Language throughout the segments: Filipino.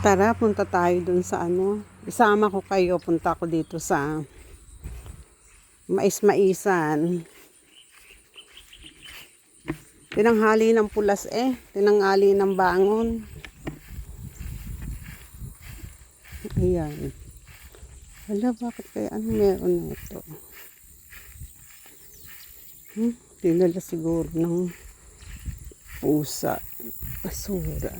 Tara, punta tayo dun sa ano. Isama ko kayo, punta ko dito sa Mais-Maisan. Tinanghali ng pulas eh. Tinanghali ng bangon. Ayan. Hala, bakit kaya ano meron na ito? Hmm? Dinala siguro ng pusa. Basura.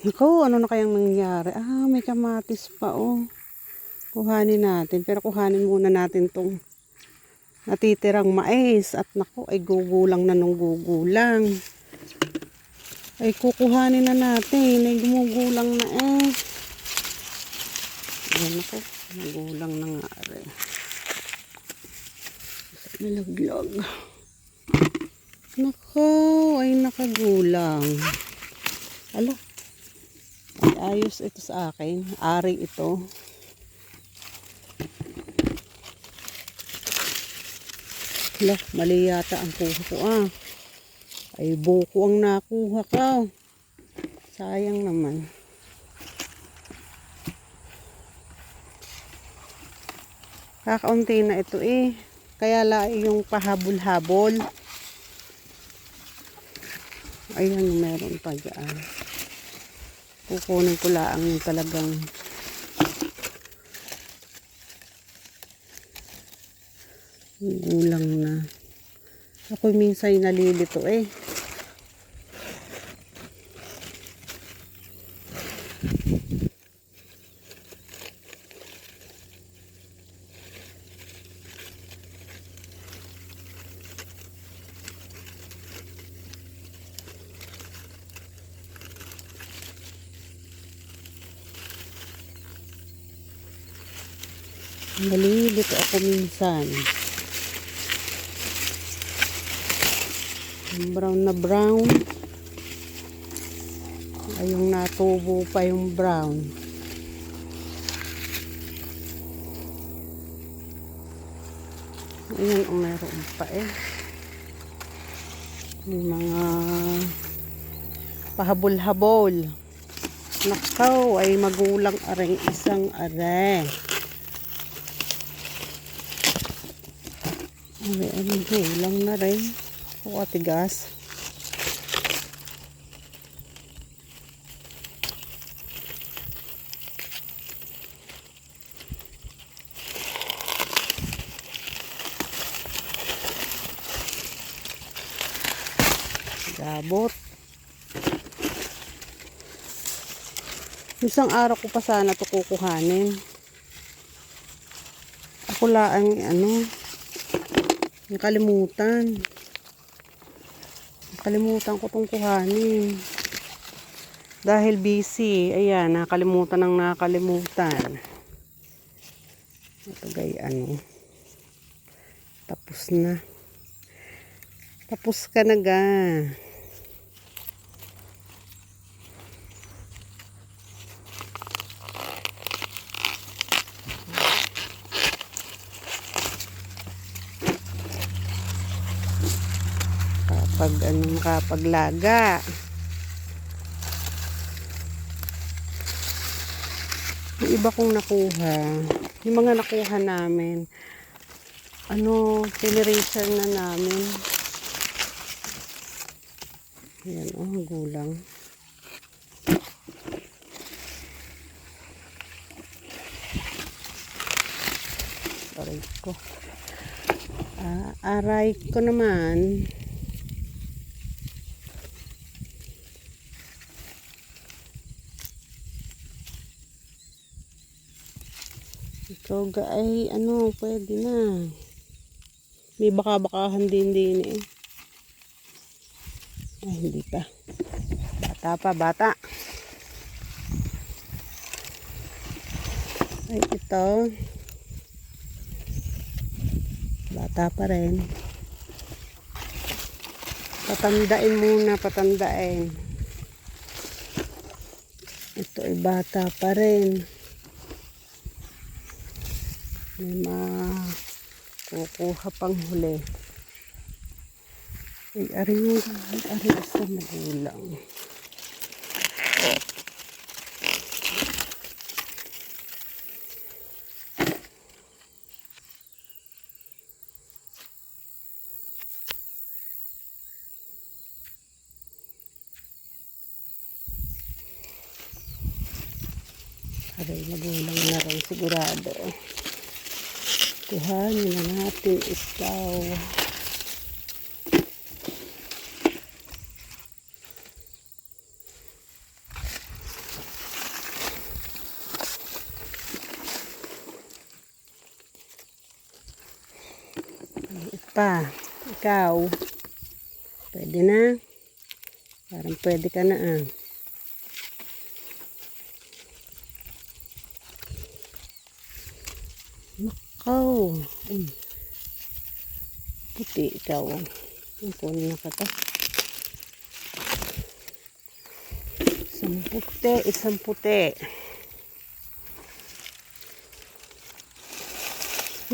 Naku, ano na kayang nangyari? Ah, may kamatis pa, oh. Kuhanin natin. Pero kuhanin muna natin tong natitirang mais. At naku, ay gugulang na nung gugulang. Ay, kukuhanin na natin. Ay, gumugulang na eh. Ayan ako. Nagulang na nga rin. Nalaglag. Nako, ay nakagulang. Ay ayos ito sa akin. Ari ito. Ala, mali yata ang kuha ko ah. Ay buko ang nakuha ko. Sayang naman. Kakaunti na ito eh. Kaya la yung pahabol-habol. Ayan, meron pa dyan. Kukunin ko lang yung talagang gulang na. Ako minsan nalilito eh. Nalilito ako minsan. Brown na brown. Ay, natubo pa yung brown. Ayan, o meron pa eh. May mga pahabol-habol. Nakaw, ay magulang aring isang are. Ay, ano gulang na rin. O, tigas. Gabot. Isang araw ko pa sana ito kukuhanin. Ako lang ano, nakalimutan. Nakalimutan ko itong kuhanin. Dahil busy, ayan, nakalimutan ng nakalimutan. Ito gay, ano. Tapos na. Tapos ka na ga. Kapag ano, makapaglaga. Yung iba kong nakuha, yung mga nakuha namin, ano, tiniraser na namin. Ayan, oh, gulang. Aray ko. Ah, aray ko naman. Ikaw ga ay ano, pwede na. May baka-bakahan din din eh. Ay, hindi pa. Bata pa, bata. Ay, ito. Bata pa rin. Patandain muna, patandain. Ito ay bata pa rin may makukuha pang huli ay aring aring isa magulang Aray, magulang na rin sigurado eh. Kuhanin na natin ikaw. pa. Ikaw. Pwede na. Parang pwede ka na ah. Nakaw. Uy. Puti ikaw. Ang kunin na ka to. Isang puti, isang puti.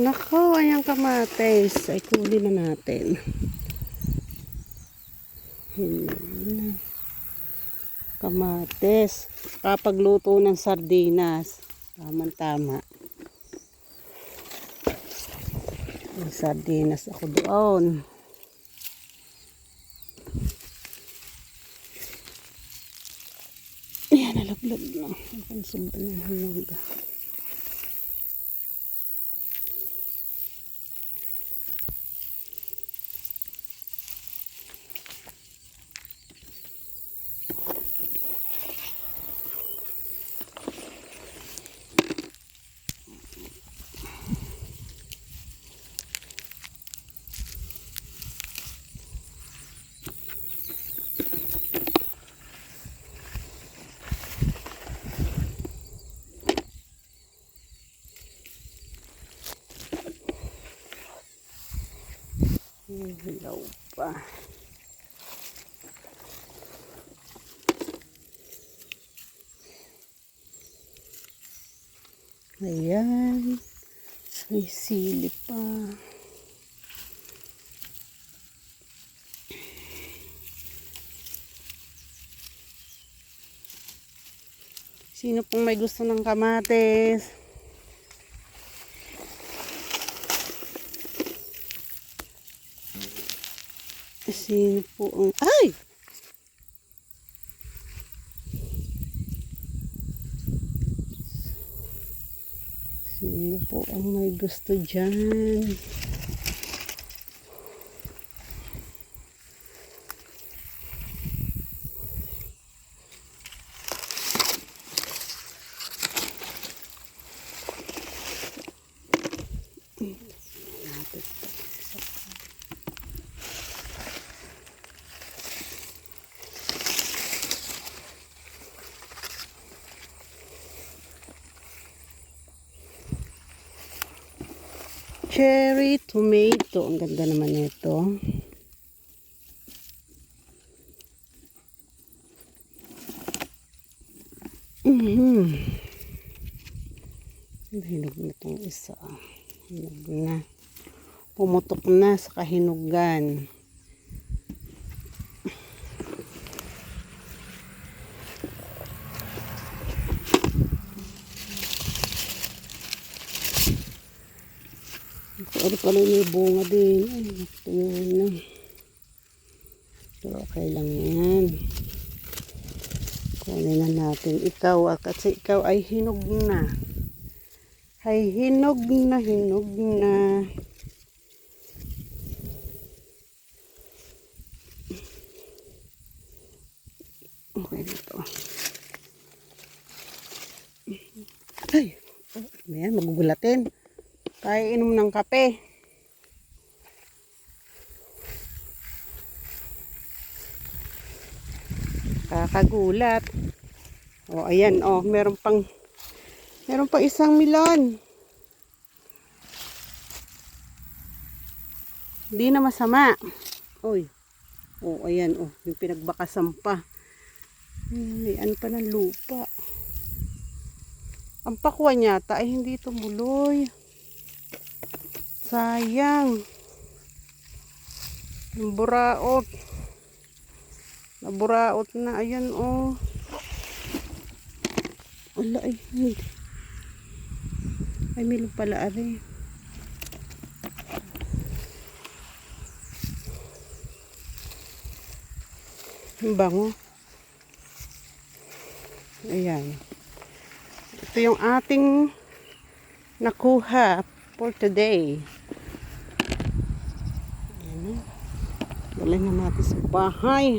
Nako, ayan kamates. Ay, kunin na natin. Yun. Kamates. Kapag luto ng sardinas. Tama-tama. Yung sardinas ako doon. Ayan, nalaglag na. Ang suba ng hulog. Hilaw pa. Ayan. May sili pa. Sino pong may gusto ng kamates? Sino po ang... Ay! Sino po ang may gusto dyan? Cherry tomato. Ang ganda naman nito. Mhm. Hinog na itong isa. Hinog na. Pumutok na sa kahinugan. Ano pala may bunga din. Ay, natuyo na. Pero okay lang yan. Kunin na natin ikaw. ah, Kasi ikaw ay hinog na. Ay hinog na, hinog na. Okay na to. Ay, ayan, magugulatin. Tayo inom ng kape. Kakagulat. O, oh, ayan, oh, meron pang, meron pang isang milon. Hindi na masama. Oy. Oh, ayan, oh, yung pinagbakasan pa. May ano pa ng lupa. Ang pakwa yata ay hindi tumuloy. Sayang. Buraot. Naburaot na. Ayan, oh. Wala, ay. Ay, milo pala, ari. Ang bango. Ayan. Ito yung ating nakuha for today. Ayan na. Dali na natin sa bahay.